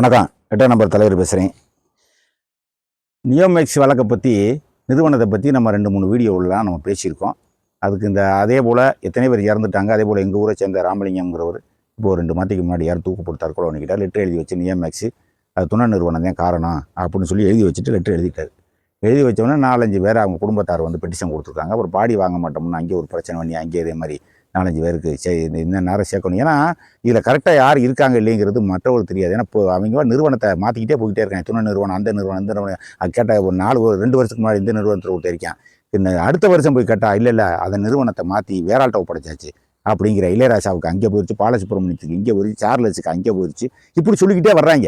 வணக்கம். எட்டாம் நம்பர் தலைவர் பேசுகிறேன் நியோமேக்ஸ் வழக்கை பற்றி நிறுவனத்தை பற்றி நம்ம ரெண்டு மூணு வீடியோவிலாம் நம்ம பேசியிருக்கோம். அதுக்கு இந்த அதே போல் எத்தனை பேர் இறந்துட்டாங்க அதே போல் எங்கள் ஊரை சேர்ந்த ராமலிங்கம்ங்கிறவர் இப்போ ரெண்டு மாதத்துக்கு முன்னாடி யார் தூக்கு போட்டு தற்கொலை பண்ணிக்கிட்டார் லெட்டர் எழுதி வச்சு நியோமேக்ஸ் அது துணை நிறுவனம் தான் காரணம் அப்படின்னு சொல்லி எழுதி வச்சுட்டு லெட்டர் எழுதிட்டார். எழுதி வச்சோன்னே நாலஞ்சு பேர் அவங்க குடும்பத்தார் வந்து பெட்டிஷன் கொடுத்துருக்காங்க. அப்புறம் பாடி வாங்க மாட்டோம்னு அங்கேயே ஒரு பிரச்சனை பண்ணி அங்கேயே இதே மாதிரி நாலஞ்சு பேருக்கு சரி இந்த- நேரம் சேர்க்கணும். ஏன்னா இதில் கரெக்டாக யார் இருக்காங்க இல்லைங்கிறது மற்றவங்களுக்கு தெரியாது. ஏன்னா இப்போ அவங்க நிறுவனத்தை மாற்றிக்கிட்டே போய்கிட்டே இருக்காங்க. துணை நிறுவனம் அந்த நிறுவனம் இந்த நிறுவனம். அது கேட்டால் ஒரு நாலு ஒரு ரெண்டு வருஷத்துக்கு முன்னாடி இந்த நிறுவனத்தில் விட்டு இருக்கேன். இன்னும் அடுத்த வருஷம் போய் கேட்டால் இல்லை இல்லை அந்த நிறுவனத்தை மாற்றி வேற ஆள்கிட்ட ஒப்படைச்சாச்சு. அப்படிங்கிற இளையராஜாவுக்கு அங்கே போயிடுச்சு பாலசுப்ரமணியத்துக்கு இங்கே போயிடுச்சு சார்லஸுக்கு அங்கே போயிடுச்சு இப்படி சொல்லிக்கிட்டே வர்றாங்க.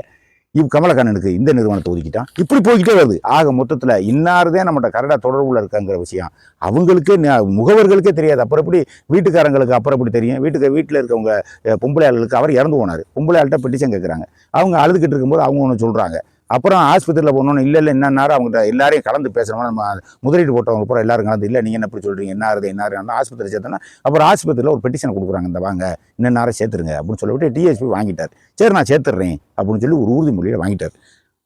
இவ் கமலக்கண்ணனுக்கு இந்த நிறுவனத்தை ஒதுக்கிட்டான். இப்படி போய்கிட்டே வருது. ஆக மொத்தத்தில் இன்னாருதே நம்மகிட்ட கரெக்டாக தொடர்புல இருக்காங்கிற விஷயம். அவங்களுக்கே ந- முகவர்களுக்கே தெரியாது. அப்புறம் எப்படி வீட்டுக்காரங்களுக்கு அப்புறம் எப்படி தெரியும்? வீட்டுக்கு வீட்டில் இருக்கவங்க பொம்பளையாளர்களுக்கு பொம்பளை அவர் இறந்து போனார். பொம்பளை ஆள்கிட்ட பெட்டிஷன் கேட்குறாங்க அவங்க அழுதுகிட்டு இருக்கும்போது அவங்க ஒன்று சொல்கிறாங்க அப்புறம் ஆஸ்பத்திரியில் போனோன்னு இல்லை இல்லை என்னன்னாரு அவங்ககிட்ட எல்லாரையும் கலந்து பேசணும் நம்ம முதலீடு போட்டவங்க பூரா எல்லாரும் கலந்து இல்லை நீங்கள் என்ன இப்படி சொல்கிறீங்க என்ன ஆறுது என்ன ஆறுது ஆஸ்பத்திரி சேர்த்தோன்னா அப்புறம் ஆஸ்பத்திரியில் ஒரு பெட்டிஷன் கொடுக்குறாங்க. இந்த வாங்க இன்னும் நேரம் சேர்த்துருங்க அப்படின்னு சொல்லிவிட்டு டிஎஸ்பி வாங்கிட்டார். சரி நான் சேர்த்துட்றேன் அப்படின்னு சொல்லி ஒரு உறுதிமொழியில் வாங்கிட்டார்.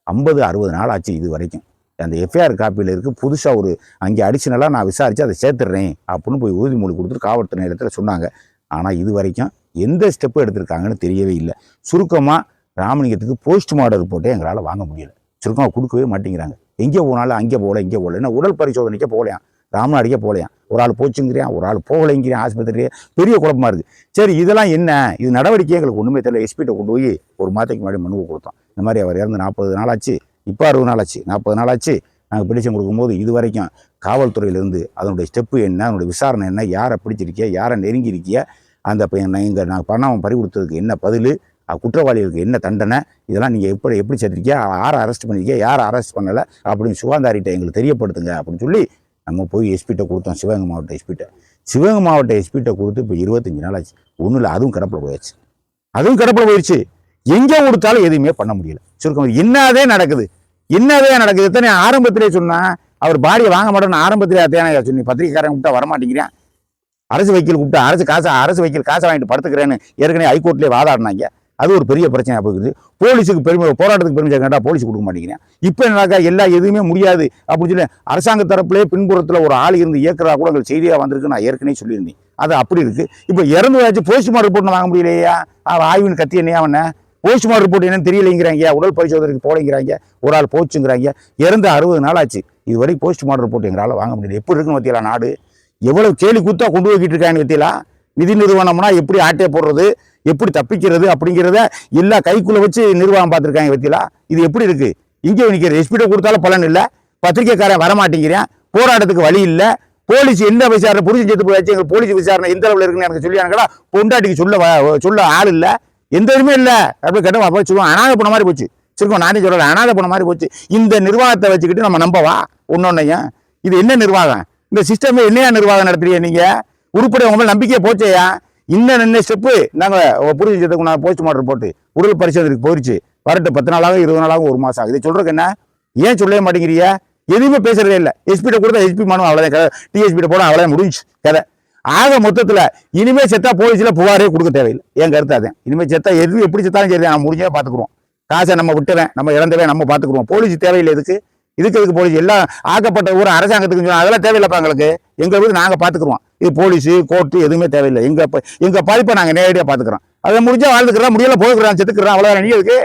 ஐம்பது அறுபது நாள் ஆச்சு இது வரைக்கும். அந்த எஃப்ஐஆர் காப்பியில் இருக்குது புதுசாக ஒரு அங்கே அடிஷ்னலாக நான் விசாரித்து அதை சேர்த்துட்றேன் அப்படின்னு போய் உறுதிமொழி கொடுத்துட்டு காவல்துறை நேரத்தில் சொன்னாங்க. ஆனால் இது வரைக்கும் எந்த ஸ்டெப்பு எடுத்திருக்காங்கன்னு தெரியவே இல்லை. சுருக்கமாக ராமலிங்கத்துக்கு போஸ்ட்மார்டம் ரிப்போர்ட்டே எங்களால் வாங்க முடியல. சுருக்கமாக கொடுக்கவே மாட்டேங்கிறாங்க. எங்கே போனாலும் அங்கே போகல இங்கே போகல. என்ன உடல் பரிசோதனைக்கே போகலையாம் ராமநாடிக்கே போகலையாம் ஒரு ஆள் போச்சுங்கிறேன் ஒரு ஆள் போகலைங்கிறேன் ஆஸ்பத்திரியே. பெரிய குழப்பமாக இருக்குது சரி இதெல்லாம் என்ன? இது நடவடிக்கை எங்களுக்கு ஒன்றுமே தெரியல எஸ்பிட்ட கொண்டு போய் ஒரு மாதத்துக்கு முன்னாடி மனுவை கொடுத்தோம். இந்த மாதிரி அவர் இறந்து நாற்பது நாள் ஆச்சு இப்போ அறுபது நாள் ஆச்சு நாற்பது நாள் ஆச்சு நாங்கள் பிடிச்சம் கொடுக்கும்போது இது வரைக்கும் காவல்துறையிலேருந்து அதனுடைய ஸ்டெப்பு என்ன அதனுடைய விசாரணை என்ன யாரை பிடிச்சிருக்கியா யாரை நெருங்கியிருக்கிய அந்த இங்கே நாங்கள் பணம் பறி கொடுத்ததுக்கு என்ன பதில் குற்றவாளிகளுக்கு என்ன தண்டனை? இதெல்லாம் நீங்கள் எப்படி எப்படி சேர்த்துருக்கியா யாரை அரெஸ்ட் பண்ணியிருக்கியா யாரை அரெஸ்ட் பண்ணலை? அப்படின்னு சுகாதாரிட்ட எங்களுக்கு தெரியப்படுத்துங்க அப்படின்னு சொல்லி நம்ம போய் எஸ்பிட்ட கொடுத்தோம் சிவகங்கை மாவட்ட எஸ்பிட்ட சிவகங்கை மாவட்ட எஸ்பிட்ட கொடுத்து இப்போ இருபத்தஞ்சி நாள் ஆச்சு ஒன்றும் இல்லை அதுவும் கிடப்பில் போயாச்சு. அதுவும் கிடப்பில் போயிடுச்சு எங்கே கொடுத்தாலும் எதுவுமே பண்ண முடியல. சுருக்கம் என்னதே நடக்குது. என்னதே நடக்குது? எத்தனை ஆரம்பத்திலே சொன்னால் அவர் பாடியை வாங்க மாட்டோம்னு ஆரம்பத்திலே அத்தையான சொன்னி பத்திரிக்கைக்காரன் கூப்பிட்டா வரமாட்டேங்கிறேன். அரசு வைக்கல் கூப்பிட்டா அரசு காசை அரசு வைக்கல் காசை வாங்கிட்டு படுத்துக்கிறேன்னு ஏற்கனவே ஹைகோர்ட்லேயே வாதாடினாங்க. அது ஒரு பெரிய பிரச்சனையாக போகுது. போலீஸுக்கு பெருமை போராட்டத்துக்கு பெருமை கேட்டால் போலீஸ் கொடுக்க மாட்டேங்கிறேன் இப்போ என்னக்கா எல்லா எதுவுமே முடியாது அப்படின்னு சொல்லி அரசாங்க தரப்புலே பின்புறத்தில் ஒரு ஆள் இருந்து இயக்கிறா கூட எங்களுக்கு செய்தியாக வந்திருக்கு நான் ஏற்கனவே சொல்லியிருந்தேன். அது அப்படி இருக்கு. இப்போ இறந்து வச்சு போஸ்ட்மார்ட் ரிப்போர்ட் வாங்க முடியலையா அவன் ஆய்வின் கத்தி என்ன அவன? போஸ்ட்மார்ட் ரிப்போர்ட் என்னன்னு தெரியலைங்கிறாங்க உடல் பரிசோதனைக்கு போலைங்கிறாங்க ஒரு ஆள் போச்சுங்கிறாங்க. இறந்து அறுபது நாள் ஆச்சு. இது வரைக்கும் போஸ்ட்மார்டம் ரிப்போர்ட் எங்களால் வாங்க முடியல. எப்படி இருக்குன்னு பத்தியலா நாடு? எவ்வளோ கேலி கூத்தா கொண்டு போய்கிட்டு இருக்கான்னு பத்தியலா நிதி நிறுவனம்னா எப்படி ஆட்டே போடுறது? எப்படி தப்பிக்கிறது அப்படிங்கிறத எல்லா கைக்குள்ளே வச்சு நிர்வாகம் பார்த்துருக்காங்க பத்தியலா இது எப்படி இருக்குது இங்கே நிற்கிறது எஸ்பிட்ட கொடுத்தாலும் பலன் இல்லை. பத்திரிக்கைக்காரன் வரமாட்டேங்கிறேன். போராட்டத்துக்கு வழி இல்லை. போலீஸ் எந்த விசாரணை புரிஞ்சு செத்து போயாச்சு எங்களுக்கு போலீஸ் விசாரணை எந்த அளவில் இருக்குன்னு எனக்கு சொல்லியாங்களா பொண்டாட்டிக்கு சொல்ல வ- சொல்ல ஆள் இல்லை. எந்த இதுவுமே இல்லை. அப்படி கேட்டோம் அப்போ சொல்லுவோம் அனாதை போன மாதிரி போச்சு. சிறுக்கம் நானே சொல்லல. அனாதை போன மாதிரி போச்சு. இந்த நிர்வாகத்தை வச்சுக்கிட்டு நம்ம நம்பவா? ஒன்னொன்னையும். இது என்ன நிர்வாகம்? இந்த சிஸ்டமே என்னையா நிர்வாகம் நடத்துறீங்க நீங்கள் உருப்படி உங்க மேல நம்பிக்கையே போச்சேயா? இன்னும் என்ன ஸ்டெப்பு நாங்கள் புரிஞ்சு செத்துக்கு நான் போஸ்ட் போட்டு உடல் பரிசோதனைக்கு போயிடுச்சு வரட்டு பத்து நாளாகும் இருபது நாளாகும் ஒரு மாதம் ஆகுது. இதை சொல்றதுக்கு என்ன? ஏன் சொல்லவே மாட்டேங்கிறியா எதுவுமே பேசுறதே இல்லை. எஸ்பிட்ட கொடுத்தா எஸ்பி மனு அவ்வளோதான் டிஎஸ்பிட்ட போட அவ்வளோதான் முடிஞ்சு கதை. ஆக மொத்தத்தில் இனிமேல் செத்தா போலீஸில் புகாரே கொடுக்க தேவையில்லை. என் கருத்து அதான் இனிமேல் செத்தா எது எப்படி செத்தாலும் சரி நான் முடிஞ்சே பார்த்துக்குறோம் காசை நம்ம விட்டுறேன் நம்ம இறந்தவே நம்ம பார்த்துக்குறோம் போலீஸ் தேவையில்லை எதுக்கு? இதுக்கு இதுக்கு போலீஸ் எல்லாம் ஆக்கப்பட்ட ஊர் அரசாங்கத்துக்கு அதெல்லாம் தேவையில்லைப்பா எங்களுக்கு. எங்கள் வீடு நாங்கள் பார்த்துக்குறோம் இது போலீஸு கோர்ட்டு எதுவுமே தேவையில்லை. எங்கள் எங்கள் பாதிப்பை நாங்கள் நேரடியாக பார்த்துக்குறோம் அதை முடிஞ்சால் வாழ்ந்துக்கிறோம். முடியல போய்க்கிறோம் செத்துக்கிறோம். அவ்வளோ நீ எதுக்கு?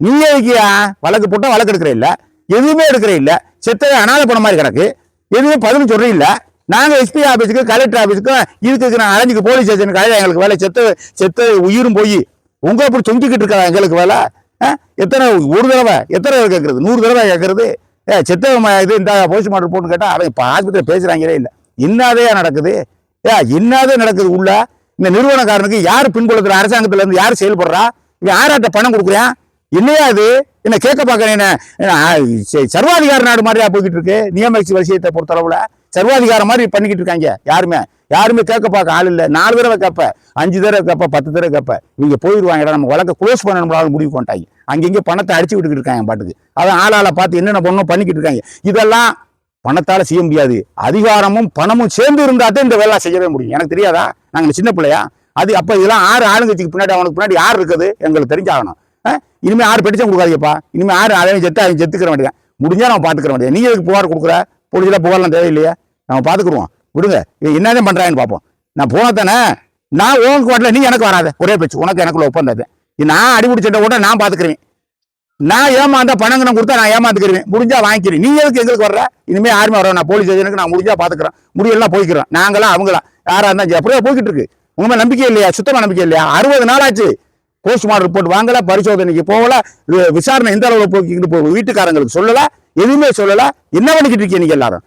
நீ எதுக்கியா வழக்கு போட்டால் வழக்கு எடுக்கிற இல்லை. எதுவுமே எடுக்கிற இல்லை. செத்தது அனாதை பணம் மாதிரி கிடக்கு. எதுவுமே பதில் சொல்றீங்க இல்லை. நாங்கள் எஸ்பி ஆஃபீஸுக்கு கலெக்டர் ஆஃபீஸுக்கு இதுக்கு நான் அலைஞ்சுக்கு போலீஸ் ஸ்டேஷனுக்கு அழைய எங்களுக்கு வேலை. செத்து செத்து உயிரும் போய். உங்கள் அப்படி தொங்கிக்கிட்டு இருக்கா எங்களுக்கு வேலை? ஆ? எத்தனை ஒரு தடவை எத்தனை கேட்குறது கேட்கறது நூறு தடவை கேட்கறது ஏ சித்தவன் இது இந்த போஸ்ட்மார்ட்டம் போட்டு கேட்டால் அவன் இப்போ ஆஸ்பத்திரியில் பேசுகிறாங்களே இல்லை. என்னதையா நடக்குது? ஏ இன்னாதே நடக்குது உள்ள? இந்த நிறுவனக்காரனுக்கு யார் பின்புலத்துல அரசாங்கத்திலேருந்து யார் செயல்படுறா? இவன் யாராட்ட பணம் கொடுக்குறான் இல்லையா அது? என்ன கேட்க பார்க்கறேன்னு என்ன? சர்வாதிகார நாடு மாதிரியா போய்கிட்டு இருக்கு? நியமக்ஸ் விஷயத்தை பொறுத்தளவில் சர்வாதிகாரம் மாதிரி பண்ணிக்கிட்டு இருக்காங்க யாருமே. யாருமே கேட்க பார்க்க ஆள் இல்லை. நாலு தடவை கேட்ப. அஞ்சு தடவை கேட்ப பத்து தடவை கேட்ப. இவங்க போயிடுவாங்கடா நம்ம வழக்க க்ளோஸ் பண்ணணும்னு முடிவு பண்ணிட்டாங்க அங்கங்கே பணத்தை அடிச்சு விட்டுக்கிட்டு இருக்காங்க பாட்டுக்கு. அதான் ஆளாளை பார்த்து என்னென்ன பண்ணணும் பண்ணிக்கிட்டு இருக்காங்க. இதெல்லாம் பணத்தால் செய்ய முடியாது. அதிகாரமும் பணமும் சேர்ந்து இருந்தால் தான் இந்த வேலை செய்யவே முடியும். எனக்கு தெரியாதா? நாங்கள் சின்ன பிள்ளையா? அது அப்போ இதெல்லாம் ஆறு ஆளுங்கட்சிக்கு பின்னாடி அவனுக்கு பின்னாடி யார் இருக்குது? எங்களுக்கு தெரிஞ்சாகணும். இனிமேல் ஆறு யாரும் கொடுக்காதீங்கப்பா. இனிமேல் யாரும் அவன் செத்து அவன் செத்துக்கிற வேண்டியதான் முடிஞ்சால் நம்ம பார்த்துக்கிற வேண்டியது நீ எதுக்கு புகார் கொடுக்குற? பொழுதுல புகார்லாம் தேவையில்லையா. நம்ம பார்த்துக்குருவோம் விடுங்க. என்னதான் பண்ணுறாங்கன்னு பார்ப்போம். நான் போனா தானே நான் உனக்கு வரல நீ எனக்கு வராத. ஒரே பேச்சு. உனக்கு எனக்குள்ள ஒப்பந்தது நான் அடிபிடி சட்டை கூட நான் பார்த்துக்கிறேன் நான் ஏமாந்தா பணங்கனம் கொடுத்தா நான் ஏமாந்துக்கிறேன் முடிஞ்சா வாங்கிக்கிறேன். நீ எதுக்கு எங்களுக்கு வர்ற? இனிமேல் யாருமே வர நான் போலீஸ் ஸ்டேஷனுக்கு நான் முடிஞ்சா பார்த்துக்கிறேன் முடியெல்லாம் போய்க்கிறோம். நாங்களாம் அவங்களாம். யாரா இருந்தால் அப்படியே போய்கிட்டு இருக்கு. உங்க நம்பிக்கை இல்லையா? சுத்தமாக நம்பிக்கை இல்லையா? அறுபது நாள் ஆச்சு போஸ்ட்மார்டம் ரிப்போர்ட் வாங்கல பரிசோதனைக்கு போகல. விசாரணை எந்த அளவில் போய்க்கிட்டு போகும் வீட்டுக்காரங்களுக்கு சொல்லலை எதுவுமே சொல்லலை. என்ன பண்ணிக்கிட்டு இருக்கீங்க நீங்க எல்லாரும்?